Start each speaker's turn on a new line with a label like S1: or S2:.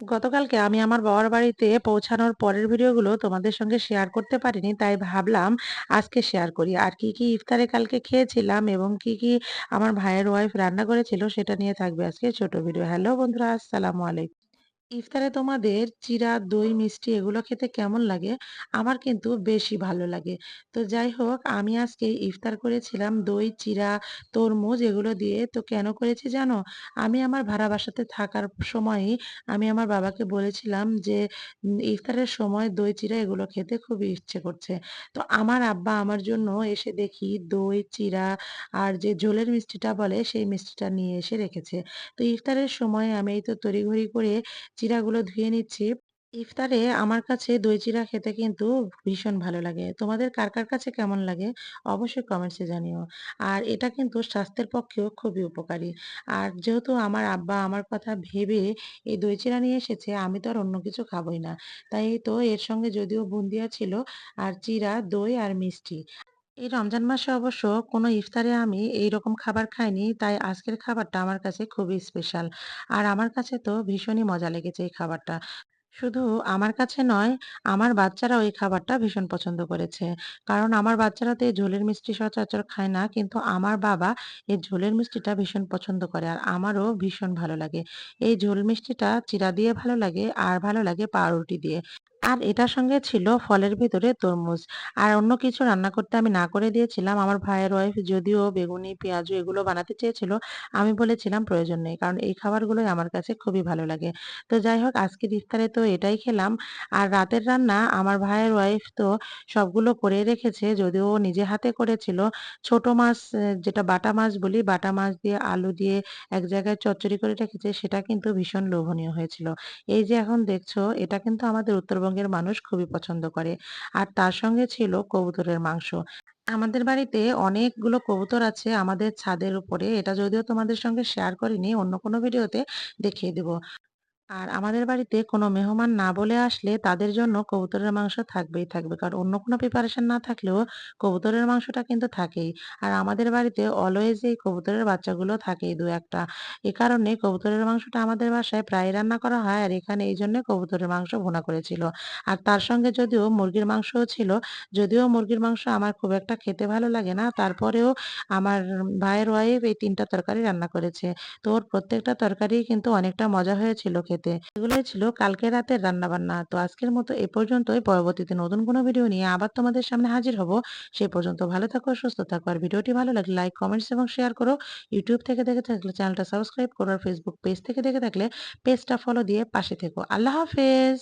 S1: গতকালকে আমি আমার বাবার বাড়িতে পৌঁছানোর পরের ভিডিওগুলো তোমাদের সঙ্গে শেয়ার করতে পারিনি, তাই ভাবলাম আজকে শেয়ার করি। আর কি কি ইফতারে কালকে খেয়েছিলাম এবং কি কি আমার ভাইয়ের ওয়াইফ রান্না করেছিল সেটা নিয়ে থাকবে আজকে ছোট ভিডিও হ্যালো বন্ধুরা, আসসালামু আলাইকুম। ইফতারে তোমাদের চিরা দই, মিষ্টি এগুলো খেতে কেমন লাগে? আমার কিন্তু বেশি ভালো লাগে। তো যাই হোক আমি আজকে ইফতার করেছিলাম দই, চিরা তরমুজ এগুলো দিয়ে। তো কেন করেছি জানো? আমি আমার ভাড়া বাসাতে থাকার সময়ই আমি আমার বাবাকে বলেছিলাম যে ইফতারের সময় দই, চিরা এগুলো খেতে খুবই ইচ্ছে করছে। তো আমার আব্বা আমার জন্য এসে দেখি দই, চিরা আর যে ঝোলের মিষ্টিটা বলে সেই মিষ্টিটা নিয়ে এসে রেখেছে। তো ইফতারের সময় আমি এই তো তড়িঘড়ি করে চিড়াগুলো ধুয়ে নিচ্ছি। ইফতারে আমার কাছে দই চিড়া খেতে কিন্তু ভীষণ ভালো লাগে। তোমাদের কার, কার কাছে কেমন লাগে? অবশ্যই কমেন্টসে জানিও। আর এটা কিন্তু স্বাস্থ্যের পক্ষেও খুবই উপকারী। আর যেহেতু আমার আব্বা আমার কথা ভেবে এই দই চিড়া নিয়ে এসেছে, আমি তো আর অন্য কিছু খাবোই না। তাই তো এর সঙ্গে যদিও বুন্দিয়া ছিল আর চিড়া, দই আর মিষ্টি। এই রমজান মাসে অবশ্য কোনো ইফতারে আমি এইরকম খাবার খাইনি। তাই আজকের খাবারটা আমার কাছে খুবই স্পেশাল। আর আমার কাছে তো ভীষণই মজা লেগেছে এই খাবারটা। শুধু আমার কাছে নয়, আমার বাচ্চারাও এই খাবারটা ভীষণ পছন্দ করেছে। কারণ আমার বাচ্চারা তো এই ঝোলের মিষ্টি সচরাচর খায় না। কিন্তু আমার বাবা এই ঝোলের মিষ্টিটা ভীষণ পছন্দ করে। আর আমারও ভীষণ ভালো লাগে। এই ঝোল মিষ্টিটা চিরা দিয়ে ভালো লাগে আর ভালো লাগে পাউরুটি দিয়ে। আর এটার সঙ্গে ছিল ফলের ভিতরে তরমুজ। আর অন্য কিছু রান্না করতে আমি না করে দিয়েছিলাম। আমার ভাইয়ের ওয়াইফ যদিও বেগুনি, পেঁয়াজু এগুলো বানাতে চেয়েছিল, আমি বলেছিলাম প্রয়োজন নেই। কারণ এই খাবারগুলোই আমার কাছে খুবই ভালো লাগে। তো যাই হোক আজকের ইফতারে তো এটাই খেলাম। আর রাতের রান্না আমার ভাইয়ের ওয়াইফ তো সবগুলো করে রেখেছে। যদিও নিজে হাতে করেছিল। ছোট মাছ যেটা বাটা মাছ বলি, বাটা মাছ দিয়ে আলু দিয়ে এক জায়গায় চচ্চড়ি করে রেখেছে সেটা কিন্তু ভীষণ লোভনীয় হয়েছিল। এই যে এখন দেখছ এটা কিন্তু আমাদের উত্তরবঙ্গের মানুষ খুবই পছন্দ করে। আর তার সঙ্গে ছিল কবুতরের মাংস। আমাদের বাড়িতে অনেকগুলো কবুতর আছে আমাদের ছাদের উপরে। এটা যদিও তোমাদের সঙ্গে শেয়ার করিনি, অন্য কোনো ভিডিওতে দেখিয়ে দিব। আর আমাদের বাড়িতে কোনো মেহমান না বলে আসলে তাদের জন্য কবুতরের মাংস থাকবেই থাকবে। কারণ অন্য কোনো প্রিপারেশন না থাকলেও কবুতরের মাংসটা কিন্তু থাকেই। আর আমাদের বাড়িতে অলওয়েজ এই কবুতরের বাচ্চাগুলো থাকেই দু একটা এ কারণে কবুতরের মাংসটা আমাদের বাসায় প্রায়ই রান্না করা হয়। আর এখানে এইজন্যে কবুতরের মাংস ভুনা করেছিল। আর তার সঙ্গে যদিও মুরগির মাংসও ছিল। যদিও মুরগির মাংস আমার খুব একটা খেতে ভালো লাগে না। তারপরেও আমার ভাইয়ের ওয়াইফ এই ৩ টা তরকারি রান্না করেছে। তো ওর প্রত্যেকটা তরকারি কিন্তু অনেকটা মজা হয়েছিল খেতে। এগুলোই ছিল কালকে রাতের রান্নাবান্না। তো আজকের মতো এ পর্যন্তই। পরবর্তীতে নতুন কোনো ভিডিও নিয়ে আবার তোমাদের সামনে হাজির হব। সে পর্যন্ত ভালো থাকো, সুস্থ থাকো। আর ভিডিওটি ভালো লাগলে লাইক, কমেন্টস এবং শেয়ার করো। ইউটিউব থেকে দেখে থাকলে চ্যানেলটা সাবস্ক্রাইব করো। আর ফেসবুক পেজ থেকে দেখে থাকলে পেজটা ফলো দিয়ে পাশে থেকো। আল্লাহ হাফেজ।